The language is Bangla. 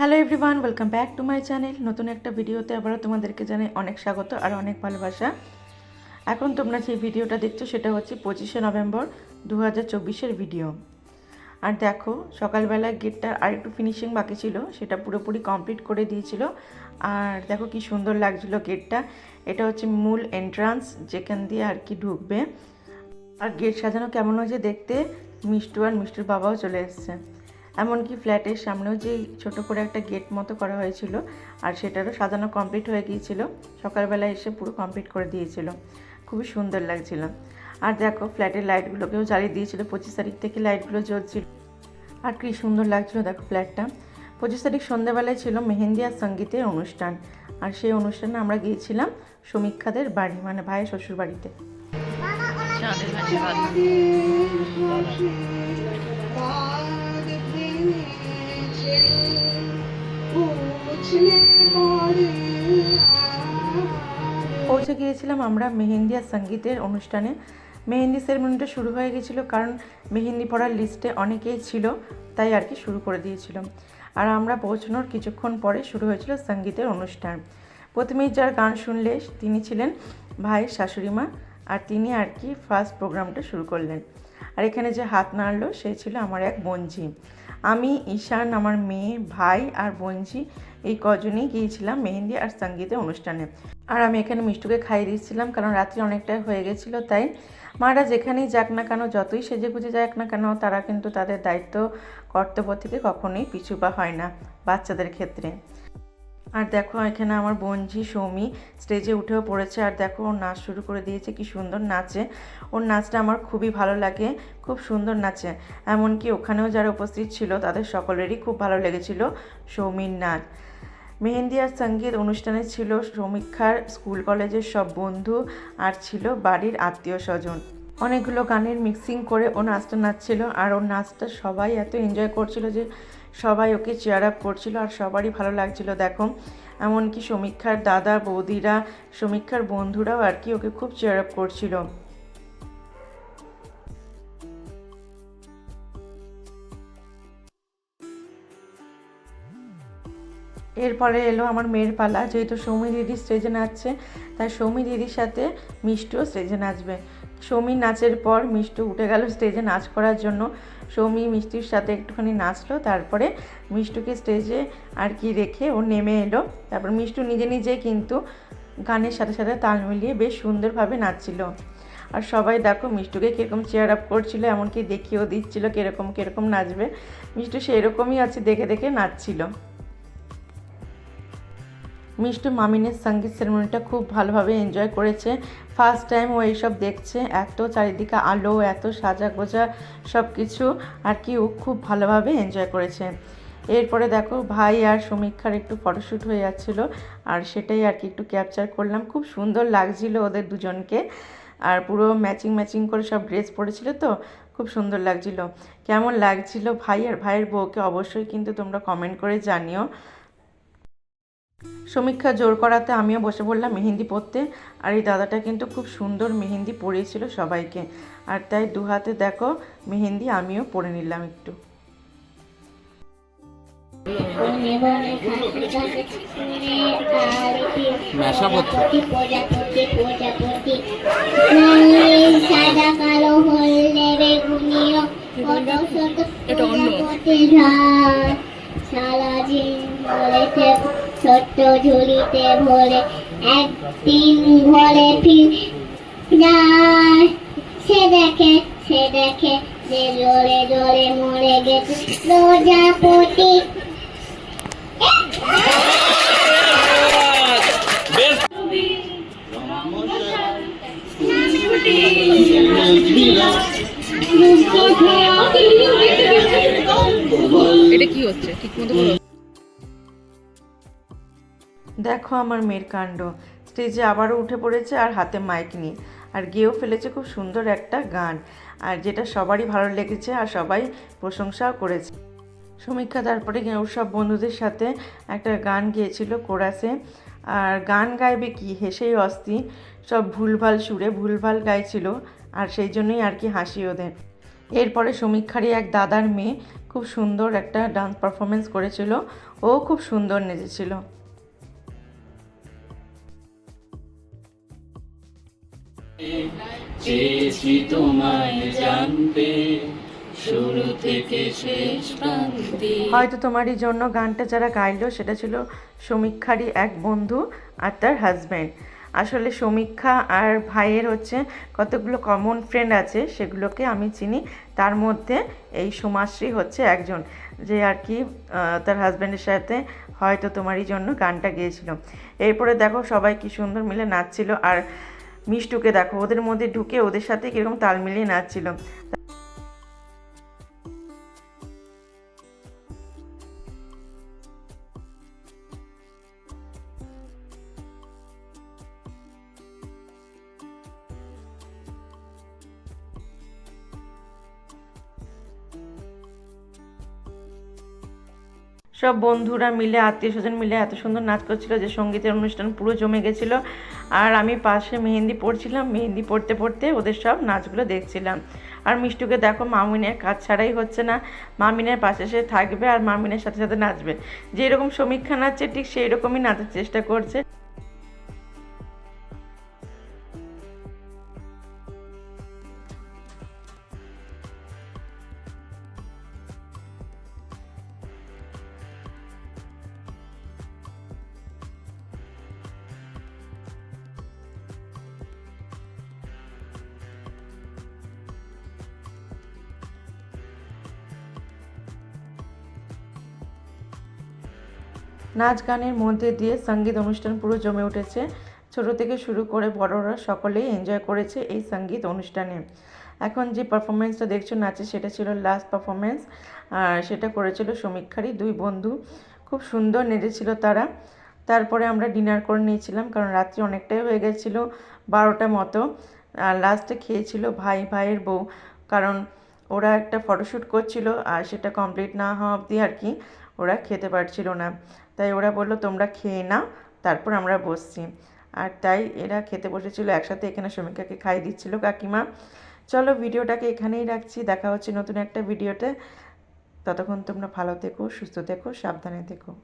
Hello everyone welcome back to my channel নতুন একটা ভিডিওতে আবারও তোমাদেরকে জানাই অনেক স্বাগত আর অনেক ভালোবাসা। এখন তোমরা যে ভিডিওটা দেখছ সেটা হচ্ছে পঁচিশে নভেম্বর দু হাজার ভিডিও আর দেখো, সকালবেলা গেটটার আর একটু ফিনিশিং বাকি ছিল, সেটা পুরোপুরি কমপ্লিট করে দিয়েছিল। আর দেখো কি সুন্দর লাগছিল গেটটা এটা হচ্ছে মূল এন্ট্রান্স যেখান দিয়ে আর কি ঢুকবে। আর গেট সাজানো কেমন হয়েছে দেখতে, মিষ্টু আর মিষ্টুর বাবাও চলে এসছে। এমনকি ফ্ল্যাটের সামনেও যে ছোট করে একটা গেট মতো করা হয়েছিল আর সেটারও সাজানো কমপ্লিট হয়ে গিয়েছিল সকালবেলা এসে পুরো কমপ্লিট করে দিয়েছিল। খুবই সুন্দর লাগছিল। আর দেখো ফ্ল্যাটের লাইটগুলোকেও জ্বালিয়ে দিয়েছিল। পঁচিশ তারিখ থেকে লাইটগুলো জ্বলছিল। আর কি সুন্দর লাগছিল দেখো ফ্ল্যাটটা। পঁচিশ তারিখ সন্ধ্যাবেলায় ছিল মেহেন্দি আর সঙ্গীতের অনুষ্ঠান। আর সেই অনুষ্ঠানে আমরা গিয়েছিলাম সমীক্ষাদের বাড়ি মানে ভাইয়ের শ্বশুর বাড়িতে পৌঁছে গিয়েছিলাম আমরা মেহেন্দি আর সঙ্গীতের অনুষ্ঠানে। মেহেন্দি সেরেমনিটা শুরু হয়ে গেছিল কারণ মেহেন্দি পড়ার লিস্টে অনেকেই ছিল, তাই আর কি শুরু করে দিয়েছিলাম। আর আমরা পৌঁছানোর কিছুক্ষণ পরে শুরু হয়েছিল সঙ্গীতের অনুষ্ঠান। প্রথমেই যার গান শুনলে তিনি ছিলেন ভাই শাশুড়ি মা। আর তিনি আর কি ফার্স্ট প্রোগ্রামটা শুরু করলেন। আর এখানে যে হাত নাড়লো, সে ছিল আমার এক বোনঝি। আমি, ঈশান, আমার মেয়ে, ভাই আর বোনঝি এই কজনই গিয়েছিলাম মেহেন্দি আর সঙ্গীতে অনুষ্ঠানে। আর আমি এখানে মিষ্টুকে খাইয়ে দিচ্ছিলাম কারণ রাত্রি অনেকটাই হয়ে গেছিল, তাই মারা যেখানেই যাক না কেন, যতই সেজে গুজে যাক না কেন, তারা কিন্তু তাদের দায়িত্ব, কর্তব্য থেকে কখনোই পিছু পা হয় না বাচ্চাদের ক্ষেত্রে। আর দেখো, এখানে আমার বোনঝি সৌমি স্টেজে উঠেও পড়েছে। আর দেখো, ওর নাচ শুরু করে দিয়েছে, কি সুন্দর নাচে। ওর নাচটা আমার খুবই ভালো লাগে, খুব সুন্দর নাচে। এমনকি ওখানেও যারা উপস্থিত ছিল, তাদের সকলেরই খুব ভালো লেগেছিল সৌমির নাচ। মেহেন্দি আর সংগীত অনুষ্ঠানে ছিল সমীক্ষার, স্কুল কলেজের সব বন্ধু আর ছিল বাড়ির আত্মীয় স্বজন। অনেকগুলো গানের মিক্সিং করে ও নাচটা নাচছিল। আর ওর নাচটা সবাই এত এনজয় করছিল যে সবাই ওকে চেয়ার আপ করছিল আর সবারই ভালো লাগছিল, দেখো। এমনকি সমীক্ষার দাদা, বৌদিরা, সমীক্ষার বন্ধুরাও আর কি ওকে খুব চেয়ার আপ করছিল। এরপরে এলো আমার মেয়ের পালা, যেহেতু সৌমি দিদি স্টেজে নাচছে, তাই সৌমি দিদির সাথে মিষ্টুও স্টেজে নাচবে। সৌমির নাচের পর মিষ্টু উঠে গেল স্টেজে নাচ করার জন্য। সৌমি মিষ্টির সাথে একটুখানি নাচলো, তারপরে মিষ্টুকে স্টেজে আর কি রেখে ও নেমে এলো। তারপর মিষ্টু নিজে নিজে কিন্তু গানের সাথে সাথে তাল মিলিয়ে বেশ সুন্দরভাবে নাচছিল। আর সবাই দেখো মিষ্টুকে কীরকম চেয়ার আপ করছিল, এমনকি দেখিয়েও দিচ্ছিল কীরকম কীরকম নাচবে। মিষ্টু সেরকমই আছে, দেখে দেখে নাচছিল। মিষ্টু মামিনের সংগীত সেরেমনিটা খুব ভালোভাবে এনজয় করেছে। ফার্স্ট টাইম ও এইসব দেখছে, এত চারিদিকে আলো, এত সাজা গোজা সব কিছু আর কি ও খুব ভালোভাবে এনজয় করেছে। এরপরে দেখো, ভাই আর সমীক্ষার একটু ফটোশ্যুট হয়ে যাচ্ছিল, আর সেটাই আর কি একটু ক্যাপচার করলাম। খুব সুন্দর লাগছিল ওদের দুজনকে, আর পুরো ম্যাচিং ম্যাচিং করে সব ড্রেস পরেছিল তো, খুব সুন্দর লাগছিল। কেমন লাগছিল ভাই আর ভাইয়ের বউকে অবশ্যই কিন্তু তোমরা কমেন্ট করে জানিও। সমীক্ষা জোর করাতে আমিও বসে পড়লাম মেহেন্দি পরতে। আর এই দাদাটা কিন্তু খুব সুন্দর মেহেন্দি পরিয়েছিল সবাইকে। আর তাই দু হাতে দেখো মেহেন্দি আমিও পরে নিলাম একটু। সাদা কালো হলদে বেগুনিও সারা দিন ছোট্ট ঝুড়িতে ভরে একদিন ঘরে ফির। যায় সে দেখে সে দেখে যে জোরে জোরে মরে গেছে প্রজাপতি। এটা কি হচ্ছে? ঠিক মতো। দেখো আমার মেয়ের কাণ্ড। স্টেজে আবারও উঠে পড়েছে আর হাতে মাইক নিয়ে। আর গেয়েও ফেলেছে খুব সুন্দর একটা গান। আর যেটা সবারই ভালো লেগেছে আর সবাই প্রশংসাও করেছে। সমীক্ষা তারপরে ওর সব বন্ধুদের সাথে একটা গান গিয়েছিল কোরাসে। আর গান গাইবে কি? হেসেই অস্থির। সব ভুলভাল সুরে ভুলভাল গাইছিল। আর সেই জন্যই আর কি হাসি ওদের। এরপরে সমীক্ষারই এক দাদার মেয়ে খুব সুন্দর একটা ডান্স পারফরমেন্স করেছিল। ও খুব সুন্দর নেচেছিল। চেয়েছি তোমায় জানতে। শুরু থেকে শেষ হয়তো তোমারই জন্য গানটা যারা গাইলো, সেটা ছিল সমীক্ষারই এক বন্ধু আর তার হাজব্যান্ড আসলে সমীক্ষা আর ভাইয়ের হচ্ছে কতগুলো কমন ফ্রেন্ড আছে, সেগুলোকে আমি চিনি। তার মধ্যে এই সোমাশ্রী হচ্ছে একজন, যে আর কি তার হাজব্যান্ডের সাথে হয়তো তোমারই জন্য গানটা গেয়েছিল। এরপরে দেখো সবাই কি সুন্দর মিলে নাচছিল। আর মিষ্টুকে দেখো, ওদের মধ্যে ঢুকে ওদের সাথে কীরকম তাল মিলিয়ে নাচছিল। সব বন্ধুরা মিলে আত্মীয় স্বজন মিলে এত সুন্দর নাচ করছিল যে সঙ্গীতের অনুষ্ঠান পুরো জমে গেছিল। আর আমি পাশে মেহেন্দি পড়ছিলাম মেহেন্দি পড়তে পড়তে ওদের সব নাচগুলো দেখছিলাম। আর মিষ্টুকে দেখো মামিনের কাজ ছাড়াই হচ্ছে না, মামিনের পাশে সে থাকবে আর মামিনের সাথে সাথে নাচবে। যেরকম সমীক্ষা নাচছে, ঠিক সেই রকমই নাচার চেষ্টা করছে। নাচ গানের মধ্যে দিয়ে সংগীত অনুষ্ঠান পুরো জমে উঠেছে। ছোট থেকে শুরু করে বড়রা সকলেই এনজয় করেছে এই সংগীত অনুষ্ঠানে। এখন যে পারফরমেন্সটা দেখছ নাচে, সেটা ছিল লাস্ট পারফরমেন্স আর সেটা করেছিল সমীক্ষারই দুই বন্ধু। খুব সুন্দর নেচেছিল তারা। তারপরে আমরা ডিনার করে নিয়েছিলাম, কারণ রাত্রি অনেকটাই হয়ে গেছিল, বারোটা মতো। আর লাস্টে খেয়েছিল ভাই, ভাইয়ের বউ, কারণ ওরা একটা ফটোশ্যুট করছিল, আর সেটা কমপ্লিট না হওয়া অবধি আর কি। ওরা খেতে পারছিল না। তাই ওরা বলল, তোমরা খেয়ে নাও, তারপর আমরা বসছি। আর তাই এরা খেতে বসেছিল, একসাথে এখানে শ্রমিকাকে খাইয়ে দিচ্ছিল, কাকিমা। চলো ভিডিওটাকে এখানেই রাখছি, দেখা হচ্ছে নতুন একটা ভিডিওতে। ততক্ষণ তোমরা ভালো থেকো, সুস্থ থেকো, সাবধানে থেকো।